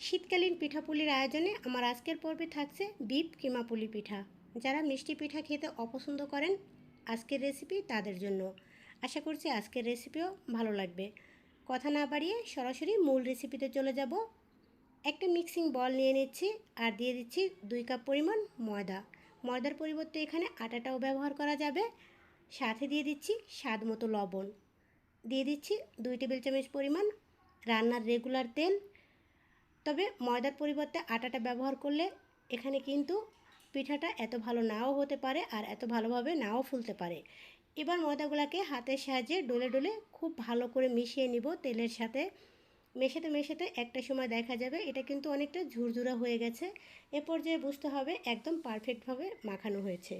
শীতকালীন পিঠাপুলির আয়োজনে আমার আজকের পর্বে থাকছে বিপ কিমা পুলি পিঠা। যারা মিষ্টি পিঠা খেতে অপছন্দ করেন, আজকের রেসিপি তাদের জন্য। আশা করছি আজকের রেসিপিও ভালো লাগবে। কথা না বাড়িয়ে সরাসরি মূল রেসিপিতে চলে যাব। একটা মিক্সিং বল নিয়ে নিচ্ছি আর দিয়ে দিচ্ছি দুই কাপ পরিমাণ ময়দা। ময়দার পরিবর্তে এখানে আটাটাও ব্যবহার করা যাবে। সাথে দিয়ে দিচ্ছি স্বাদ মতো লবণ। দিয়ে দিচ্ছি দুই টেবিল চামচ পরিমাণ রান্নার রেগুলার তেল। তবে ময়দার পরিবর্তে আটাটা ব্যবহার করলে এখানে কিন্তু পিঠাটা এত ভালো নাও হতে পারে আর এত ভালোভাবে নাও ফুলতে পারে। এবার ময়দাগুলোকে হাতের সাহায্যে ডলে ডলে খুব ভালো করে মিশিয়ে নিব তেলের সাথে। মেশাতে মেশাতে একটা সময় দেখা যাবে, এটা কিন্তু অনেকটা ঝুরঝুরা হয়ে গেছে। এ পর্যায়ে বুঝতে হবে একদম পারফেক্টভাবে মাখানো হয়েছে।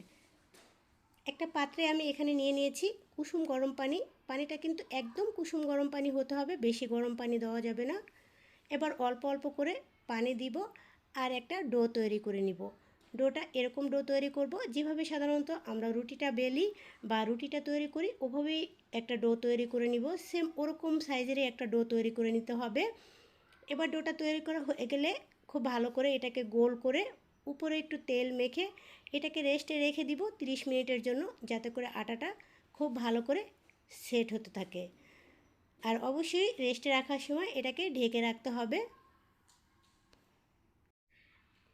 একটা পাত্রে আমি এখানে নিয়ে নিয়েছি কুসুম গরম পানি। পানিটা কিন্তু একদম কুসুম গরম পানি হতে হবে, বেশি গরম পানি দেওয়া যাবে না। এবার অল্প অল্প করে পানি দিব আর একটা ডো তৈরি করে নিব। ডোটা এরকম ডো তৈরি করব যেভাবে সাধারণত আমরা রুটিটা বেলি বা রুটিটা তৈরি করি, ওভাবেই একটা ডো তৈরি করে নিব। সেম ওরকম সাইজেরই একটা ডো তৈরি করে নিতে হবে। এবার ডোটা তৈরি করা হয়ে গেলে খুব ভালো করে এটাকে গোল করে উপরে একটু তেল মেখে এটাকে রেস্টে রেখে দিব 30 মিনিটের জন্য, যাতে করে আটাটা খুব ভালো করে সেট হতে থাকে। আর অবশ্যই রেস্টে রাখার সময় এটাকে ঢেকে রাখতে হবে।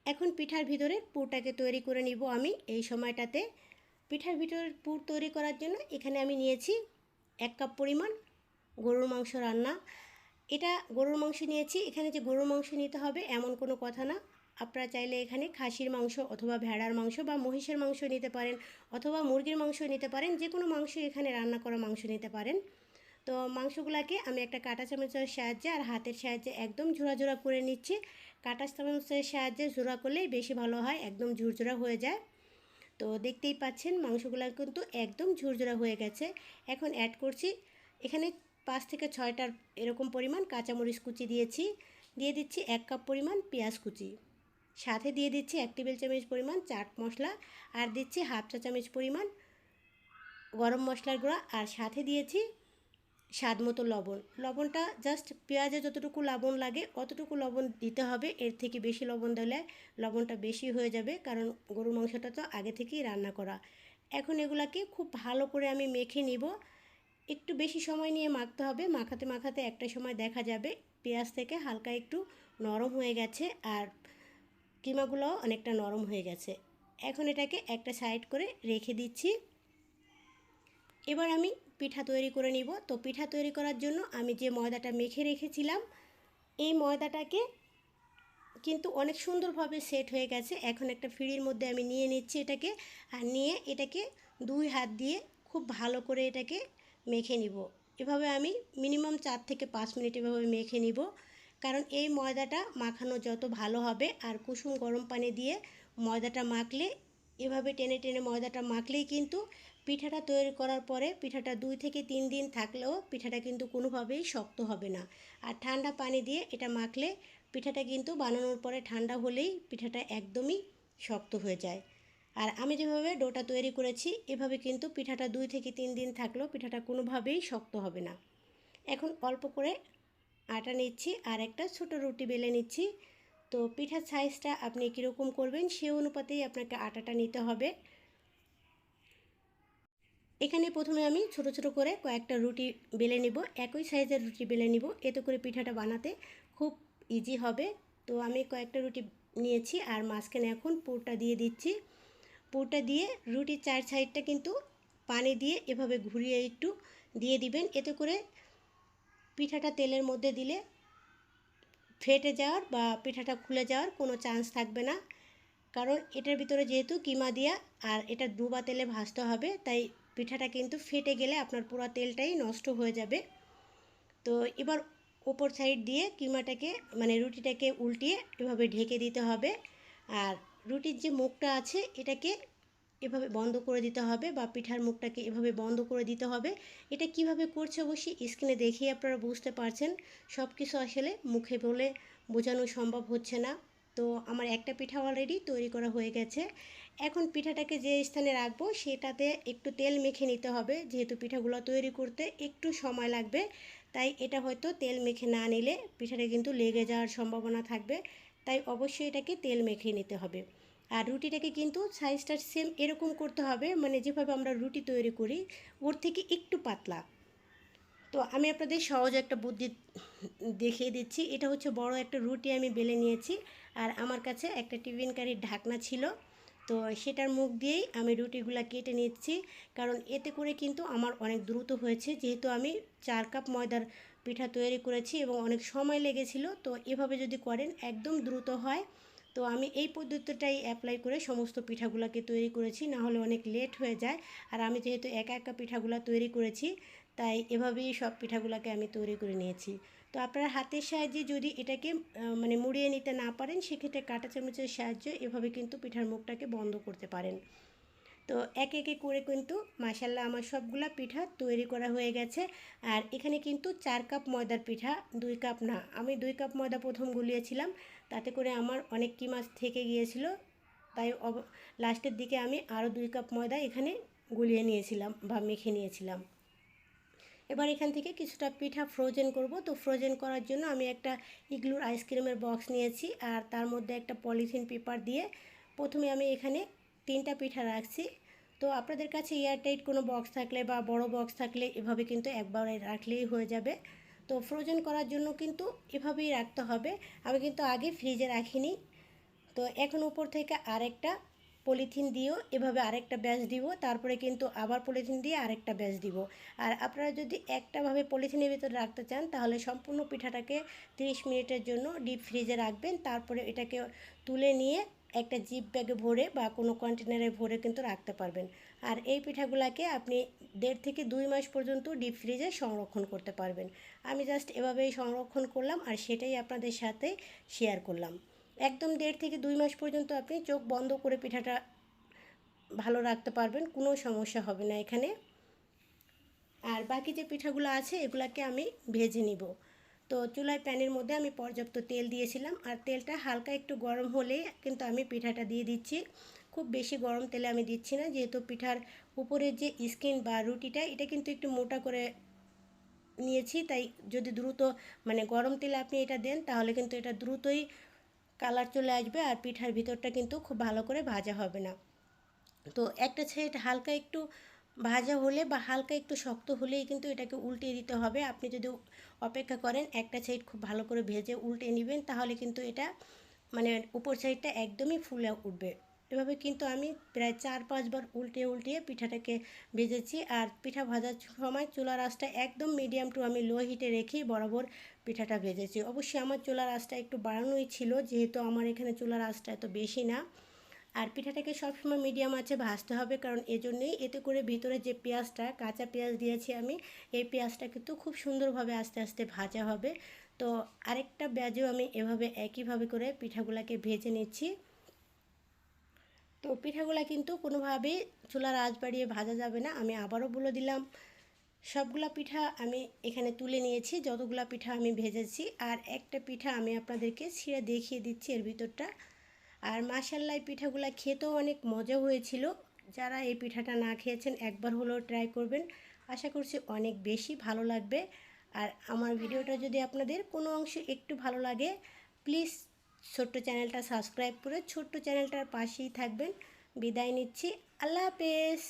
এখন পিঠার ভিতরে পুরটাকে তৈরি করে নিব আমি এই সময়টাতে। পিঠার ভিতরে পুর তৈরি করার জন্য এখানে আমি নিয়েছি এক কাপ পরিমাণ গরুর মাংস রান্না। এটা গরুর মাংস নিয়েছি, এখানে যে গরুর মাংস নিতে হবে এমন কোনো কথা না। আপনারা চাইলে এখানে খাসির মাংস অথবা ভেড়ার মাংস বা মহিষের মাংস নিতে পারেন অথবা মুরগির মাংস নিতে পারেন যে কোনো মাংস এখানে রান্না করা মাংস নিতে পারেন। তো মাংসগুলোকে আমি একটা কাঁটা চামচের সাহায্যে আর হাতের সাহায্যে একদম ঝোড়া ঝোড়া করে নিচ্ছি। কাঁটা চামচের সাহায্যে ঝোড়া করলেই বেশি ভালো হয়, একদম ঝুরঝোড়া হয়ে যায়। তো দেখতেই পাচ্ছেন মাংসগুলো কিন্তু একদম ঝুরঝোড়া হয়ে গেছে। এখন অ্যাড করছি, এখানে পাঁচ থেকে ছয়টার এরকম পরিমাণ কাঁচামরিচ কুচি দিয়েছি। দিয়ে দিচ্ছি এক কাপ পরিমাণ পেঁয়াজ কুচি। সাথে দিয়ে দিচ্ছি এক টেবিল চামচ পরিমাণ চাট মশলা আর দিচ্ছি হাফ চা চামচ পরিমাণ গরম মশলার গুঁড়া। আর সাথে দিয়েছি স্বাদ মতো লবণ। লবণটা জাস্ট পেঁয়াজে যতটুকু লবণ লাগে, অতটুকু লবণ দিতে হবে। এর থেকে বেশি লবণ দিলে লবণটা বেশি হয়ে যাবে, কারণ গরু মাংসটা তো আগে থেকেই রান্না করা। এখন এগুলাকে খুব ভালো করে আমি মেখে নিব। একটু বেশি সময় নিয়ে মাখতে হবে। মাখাতে মাখাতে একটা সময় দেখা যাবে। পেঁয়াজ থেকে হালকা একটু নরম হয়ে গেছে আর কিমাগুলোও অনেকটা নরম হয়ে গেছে। এখন এটাকে একটা সাইড করে রেখে দিচ্ছি। এবার আমি পিঠা তৈরি করে নিব। তো পিঠা তৈরি করার জন্য আমি যে ময়দাটা মেখে রেখেছিলাম, এই ময়দাটাকে কিন্তু অনেক সুন্দরভাবে সেট হয়ে গেছে। এখন একটা ফিরির মধ্যে আমি নিয়ে নিচ্ছি এটাকে আর নিয়ে এটাকে দুই হাত দিয়ে খুব ভালো করে এটাকে মেখে নিব। এভাবে আমি মিনিমাম চার থেকে পাঁচ মিনিট এভাবে মেখে নিব। কারণ এই ময়দাটা মাখানো যত ভালো হবে আর কুসুম গরম পানি দিয়ে ময়দাটা মাখলে এভাবে টেনে টেনে ময়দাটা মাখলেই কিন্তু পিঠাটা তৈরি করার পরে পিঠাটা দুই থেকে তিন দিন থাকলেও পিঠাটা কিন্তু কোনোভাবেই শক্ত হবে না। আর ঠান্ডা পানি দিয়ে এটা মাখলে পিঠাটা কিন্তু বানানোর পরে ঠান্ডা হলেই পিঠাটা একদমই শক্ত হয়ে যায়। আর আমি যেভাবে ডোটা তৈরি করেছি, এভাবে কিন্তু পিঠাটা দুই থেকে তিন দিন থাকলেও পিঠাটা কোনোভাবেই শক্ত হবে না। এখন অল্প করে আটা নিচ্ছি আর একটা ছোট রুটি বেলে নিচ্ছি। তো পিঠার সাইজটা আপনি কীরকম করবেন, সে অনুপাতেই আপনাকে আটাটা নিতে হবে। এখানে প্রথমে আমি ছোট ছোট করে কয়েকটা রুটি বেলে নিব, একই সাইজের রুটি বেলে নিব। এতে করে পিঠাটা বানাতে খুব ইজি হবে। তো আমি কয়েকটা রুটি নিয়েছি আর মাঝখানে এখন পুরটা দিয়ে দিচ্ছি। পুরটা দিয়ে রুটির চার সাইডটা কিন্তু পানি দিয়ে এভাবে ঘুরিয়ে একটু দিয়ে দিবেন। এতে করে পিঠাটা তেলের মধ্যে দিলে ফেটে যাওয়ার বা পিঠাটা খুলে যাওয়ার কোনো চান্স থাকবে না। কারণ এটার ভিতরে যেহেতু কিমা দিয়া আর এটা ডুবা তেলে ভাজতে হবে, তাই পিঠাটা কিন্তু ফেটে গেলে আপনার পুরো তেলটাই নষ্ট হয়ে যাবে। তো এবার ওপর সাইড দিয়ে কিমাটাকে মানে রুটিটাকে উল্টিয়ে এভাবে ঢেকে দিতে হবে। আর রুটির যে মুখটা আছে, এটাকে এভাবে বন্ধ করে দিতে হবে বা পিঠার মুখটাকে এভাবে বন্ধ করে দিতে হবে। এটা কীভাবে করছে অবশ্যই স্ক্রিনে দেখেই আপনারা বুঝতে পারছেন। সব কিছু আসলে মুখে বলে বোঝানো সম্ভব হচ্ছে না। তো আমার একটা পিঠা অলরেডি তৈরি করা হয়ে গেছে। এখন পিঠাটাকে যে স্থানে রাখব সেটাতে একটু তেল মেখে নিতে হবে। যেহেতু পিঠাগুলো তৈরি করতে একটু সময় লাগবে, তাই এটা হয়তো তেল মেখে না নিলে পিঠাটা কিন্তু লেগে যাওয়ার সম্ভাবনা থাকবে। তাই অবশ্যই এটাকে তেল মেখে নিতে হবে। আর রুটিটাকে কিন্তু সাইজটা সেম এরকম করতে হবে মানে যেভাবে আমরা রুটি তৈরি করি, ওর থেকে একটু পাতলা। তো আমি আপনাদের সহজ একটা বুদ্ধি দেখিয়ে দিচ্ছি, এটা হচ্ছে বড় একটা রুটি আমি বেলে নিয়েছি, আর আমার কাছে একটা টিফিন কারির ঢাকনা ছিল। তো সেটার মুখ দিয়েই আমি রুটিগুলো কেটে নিচ্ছি, কারণ এতে করে কিন্তু আমার অনেক দ্রুত হয়েছে। যেহেতু আমি চার কাপ ময়দার পিঠা তৈরি করেছি এবং অনেক সময় লেগেছিল, তো এভাবে যদি করেন, একদম দ্রুত হয়। তো আমি এই পদ্ধতিটাই অ্যাপ্লাই করে সমস্ত পিঠাগুলোকে তৈরি করেছি না হলে অনেক লেট হয়ে যায়। আর আমি যেহেতু একা একা পিঠাগুলো তৈরি করেছি, তাই এভাবেই সব পিঠাগুলোকে আমি তৈরি করে নিয়েছি। তো আপনারা হাতের সাহায্যে যদি এটাকে মানে মুড়িয়ে নিতে না পারেন, সেক্ষেত্রে কাঁটা চামচের সাহায্যে এভাবে কিন্তু পিঠার মুখটাকে বন্ধ করতে পারেন। তো এক একে করে কিন্তু মাসাল্লাহ আমার সবগুলা পিঠা তৈরি করা হয়ে গেছে। আর এখানে কিন্তু চার কাপ ময়দার পিঠা, দুই কাপ না, আমি দুই কাপ ময়দা প্রথম গুলিয়েছিলাম। তাতে করে আমার অনেক কি মাছ থেকে গিয়েছিল, তাই অব- লাস্টের দিকে আমি আরও দুই কাপ ময়দা এখানে গুলিয়ে নিয়েছিলাম বা মেখে নিয়েছিলাম। এবার এখান থেকে কিছুটা পিঠা ফ্রোজেন করব। তো ফ্রোজেন করার জন্য আমি একটা ইগলুর আইসক্রিমের বক্স নিয়েছি আর তার মধ্যে একটা পলিথিন পেপার দিয়ে প্রথমে আমি এখানে তিনটা পিঠা রাখছি। তো আপনাদের কাছে এয়ারটাইট কোনো বক্স থাকলে বা বড় বক্স থাকলে এভাবে কিন্তু একবারে রাখলেই হয়ে যাবে। তো ফ্রোজেন করার জন্য কিন্তু এভাবেই রাখতে হবে। আমি কিন্তু আগে ফ্রিজে রাখিনি। তো এখন উপর থেকে আরেকটা পলিথিন দিয়েও এভাবে আরেকটা ব্যাচ দিব। তারপরে কিন্তু আবার পলিথিন দিয়ে আরেকটা ব্যাচ দিব। আর আপনারা যদি একটাভাবে পলিথিনের ভিতরে রাখতে চান, তাহলে সম্পূর্ণ পিঠাটাকে 30 মিনিটের জন্য ডিপ ফ্রিজে রাখবেন। তারপরে এটাকে তুলে নিয়ে একটা জিপ ব্যাগে ভরে বা কোনো কন্টেনারে ভরে কিন্তু রাখতে পারবেন। আর এই পিঠাগুলোকে আপনি দেড় থেকে দুই মাস পর্যন্ত ডিপ ফ্রিজে সংরক্ষণ করতে পারবেন। আমি জাস্ট এভাবেই সংরক্ষণ করলাম আর সেটাই আপনাদের সাথে শেয়ার করলাম। একদম দেড় থেকে দুই মাস পর্যন্ত আপনি চোখ বন্ধ করে পিঠাটা ভালো রাখতে পারবেন, কোনো সমস্যা হবে না এখানে। আর বাকি যে পিঠাগুলো আছে, এগুলাকে আমি ভেজে নিব। তো চুলায় প্যানের মধ্যে আমি পর্যাপ্ত তেল দিয়েছিলাম আর তেলটা হালকা একটু গরম হলেই কিন্তু আমি পিঠাটা দিয়ে দিচ্ছি। খুব বেশি গরম তেলে আমি দিচ্ছি না, যেহেতু পিঠার উপরের যে স্কিন বা রুটিটা, এটা কিন্তু একটু মোটা করে নিয়েছি। তাই যদি দ্রুত মানে গরম তেলে আপনি এটা দেন, তাহলে কিন্তু এটা দ্রুতই কালার চলে আসবে আর পিঠার ভিতরটা কিন্তু খুব ভালো করে ভাজা হবে না। তো একটা সাইড হালকা একটু ভাজা হলে বা হালকা একটু শক্ত হলেই কিন্তু এটাকে উল্টে দিতে হবে। আপনি যদি অপেক্ষা করেন, একটা সাইড খুব ভালো করে ভেজে উল্টে নেবেন, তাহলে কিন্তু এটা মানে উপর সাইডটা একদমই ফুলে উঠবে। এভাবে কিন্তু আমি প্রায় চার পাঁচবার উল্টে উল্টিয়ে পিঠাটাকে ভেজেছি। আর পিঠা ভাজার সময় চুলার আঁচটা একদম মিডিয়াম টু আমি লো হিটে রেখেই বরাবর পিঠাটা ভেজেছি। অবশ্যই আমার চুলার আঁচটা একটু বাড়ানোই ছিল, যেহেতু আমার এখানে চুলার আঁচটা এত বেশি না। আর পিঠাটাকে সবসময় মিডিয়াম আছে ভাজতে হবে, কারণ এজন্যই এতে করে ভিতরে যে পেঁয়াজটা, কাঁচা পেঁয়াজ দিয়েছি আমি, এই পেঁয়াজটা কিন্তু খুব সুন্দরভাবে আস্তে আস্তে ভাজা হবে। তো আরেকটা ব্যাজেও আমি এভাবে একইভাবে করে পিঠাগুলোকে ভেজে নিচ্ছি। তো পিঠাগুলো কিন্তু কোনোভাবেই চুলার আঁচ বাড়িয়ে ভাজা যাবে না। আমি আবারও বলে দিলাম, সবগুলা পিঠা আমি এখানে তুলে নিয়েছি, যতগুলা পিঠা আমি ভেজেছি। আর একটা পিঠা আমি আপনাদেরকে ছিঁড়ে দেখিয়ে দিচ্ছি এর ভিতরটা। আর মাসাল্লাহ এই পিঠাগুলা খেতেও অনেক মজা হয়েছিল। যারা এই পিঠাটা না খেয়েছেন, একবার হলেও ট্রাই করবেন। আশা করছি অনেক বেশি ভালো লাগবে। আর আমার ভিডিওটা যদি আপনাদের কোনো অংশে একটু ভালো লাগে, প্লিজ ছোট্ট চ্যানেলটা সাবস্ক্রাইব করে ছোট্ট চ্যানেলটার পাশেই থাকবেন। বিদায় নিচ্ছি। আল্লাহ হাফেজ।